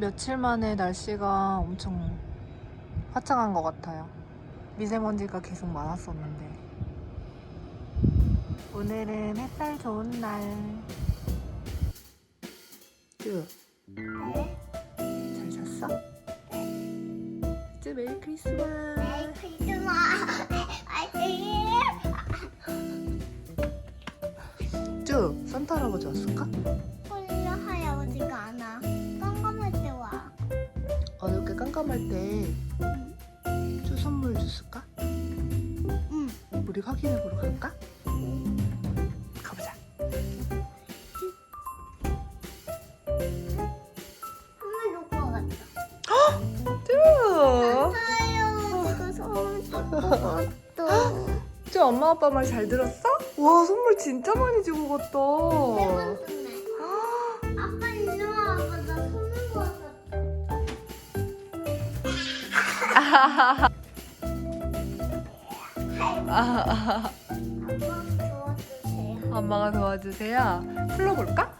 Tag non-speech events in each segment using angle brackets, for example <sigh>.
며칠 만에 날씨가 엄청 화창한 것 같아요. 미세먼지가 계속 많았었는데. 오늘은 햇살 좋은 날. 쭈. 잘 잤어? 쭈 메리 크리스마스. 메리 크리스마스. 아이 쭈 산타 할아버지 왔을까? 깜깜할 때쭈 선물 줬을까? 응. 우리 확인해 보러 갈까? 가보자. 선물 놓고 왔다. 쭈. 할아버지가 선물 놓고 왔다. 쭈 엄마 아빠 말 잘 들었어? 와 선물 진짜 많이 주고 갔다. 아빠 도와주세요. 엄마가 도와주세요. 풀러볼까?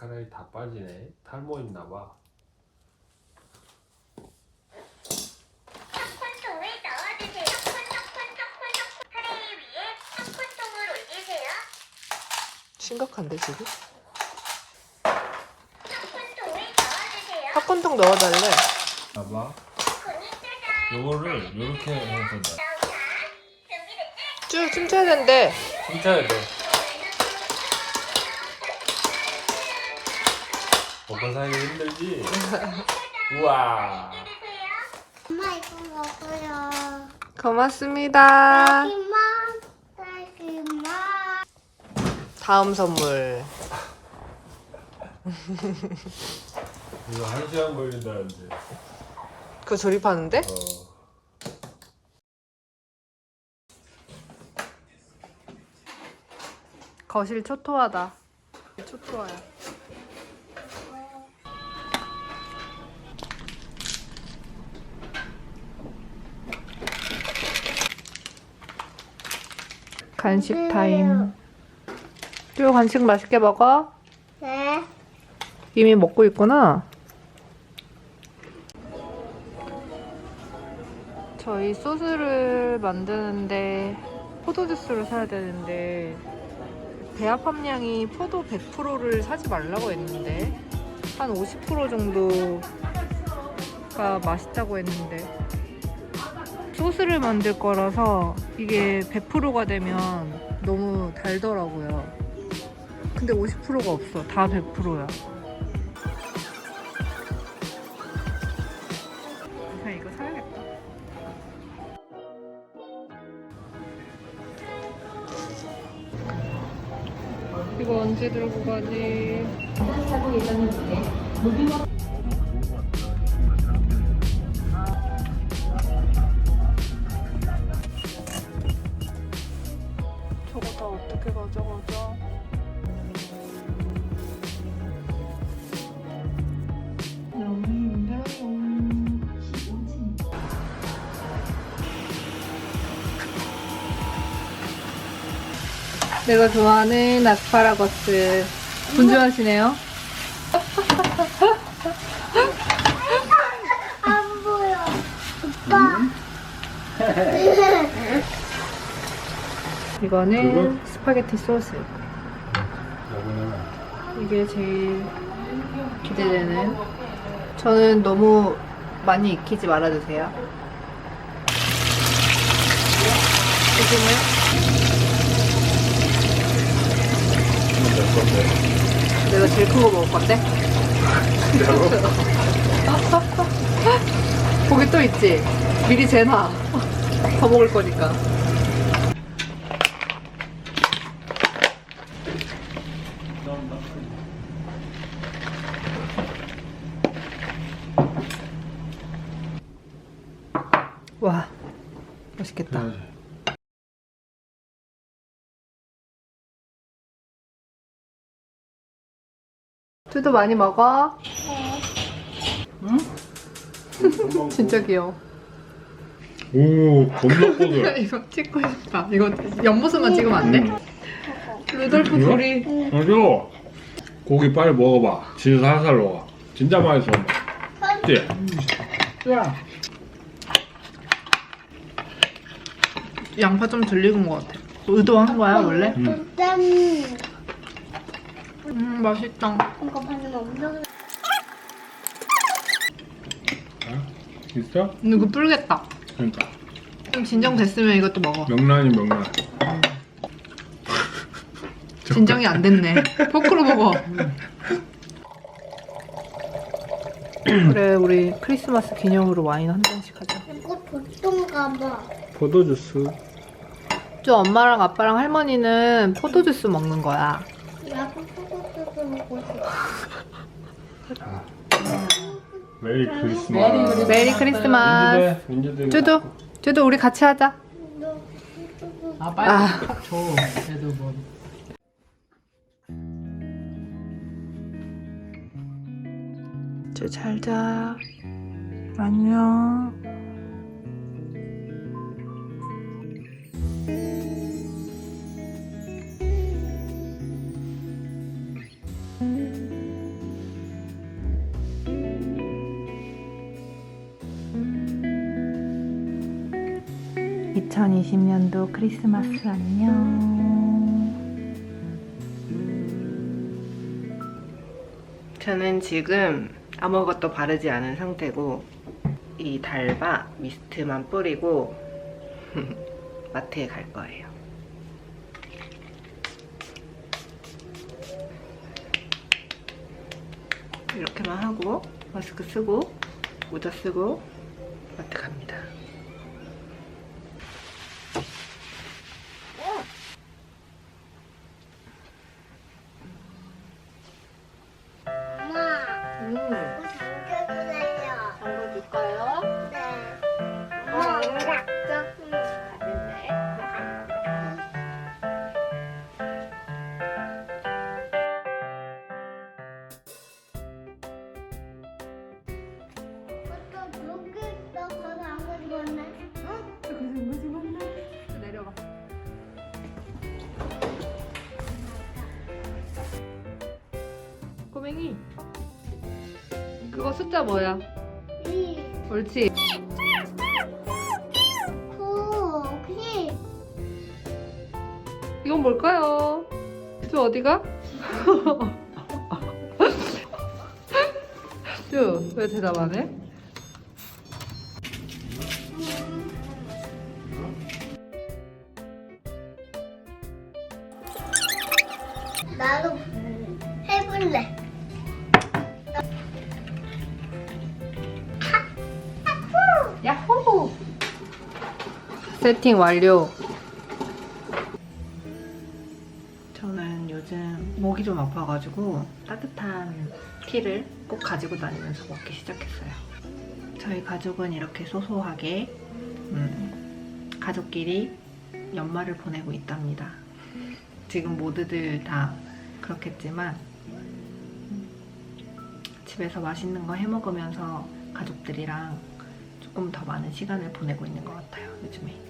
머리카락이 다 빠지네. 탈모 있나 봐. 심각한데 지금? 팝콘통 넣어달래. 봐봐. 요거를 요렇게 해서 돼쭈 춤춰야 된대. 훔쳐야 돼 먹고 살기 힘들지? <laughs> 우와 엄마 이거 먹어요. 고맙습니다. 딸기맛, 딸기맛. 다음 선물. <laughs> 이거 한 시간 걸린다는데 그거 조립하는데? 어 거실 초토화다. 초토화야. 간식 타임. 쭈 간식 맛있게 먹어. 네. 이미 먹고 있구나. 저희 소스를 만드는데 포도 주스를 사야 되는데 배합 함량이 포도 100%를 사지 말라고 했는데 한 50% 정도가 맛있다고 했는데 소스를 만들 거라서 이게 100%가 되면 너무 달더라고요. 근데 50%가 없어. 다 100%야. 그냥 이거 사야겠다. 이거 언제 들고 가지? 내가 좋아하는 아스파라거스 분주하시네요. 안 보여. 오빠. <laughs> 이거는 그거? 스파게티 소스. 이게 제일 기대되는. 저는 너무 많이 익히지 말아주세요. 조심해. 내 건데. 내가 제일 큰 거 먹을 건데? <laughs> 거기 또 있지? 미리 재놔. <laughs> 더 먹을 거니까. 와, 맛있겠다. 투도 많이 먹어. <laughs> 진짜 귀여워. 오, 겁나 뽀들. <laughs> 이거 찍고 싶다. 이거 옆모습만 찍으면 안 돼? 루돌프 이거? 돌이 맞아. 고기 빨리 먹어봐. 진짜 살살 녹아. 진짜 맛있어. 맞지? 양파 좀덜 익은 것 같아. 의도한 거야 원래? 음. 짠. 음 맛있다. 이거 방금 엄청 있어? 근데 이거 불겠다. 그러니까. 좀 진정됐으면 이것도 먹어. 명란이 명란. 진정이 안 됐네. 포크로 먹어. 그래 우리 크리스마스 기념으로 와인 한 잔씩 하자. 이거 보통가 봐. 포도 주스. 저 엄마랑 아빠랑 할머니는 포도주스 먹는 거야. 포도주스 먹고. 메리 크리스마스. 메리 크리스마스. 민주도. 쭈도 쭈도 우리 같이 하자. 아 빨리 아. 탁 줘. 그래도 뭐. 잘 자. 안녕. (2020년도) 크리스마스 안녕 저는 지금 아무것도 바르지 않은 상태고 이 달바 미스트만 뿌리고 <laughs> 마트에 갈 거예요. 이렇게만 하고 마스크 쓰고 모자 쓰고 마트 갑니다. 음, 그거 숫자 뭐야? 이, 옳지. 구, 피. 이건 뭘까요? 저 어디가? <laughs> 쭈, 왜 대답 안 해? 나도 해볼래. 야호! 세팅 완료. 저는 요즘 목이 좀 아파가지고 따뜻한 티를 꼭 가지고 다니면서 먹기 시작했어요. 저희 가족은 이렇게 소소하게 음, 가족끼리 연말을 보내고 있답니다. 지금 모두들 다 그렇겠지만 음, 집에서 맛있는 거 해 먹으면서 가족들이랑 조금 더 많은 시간을 보내고 있는 것 같아요, 요즘에.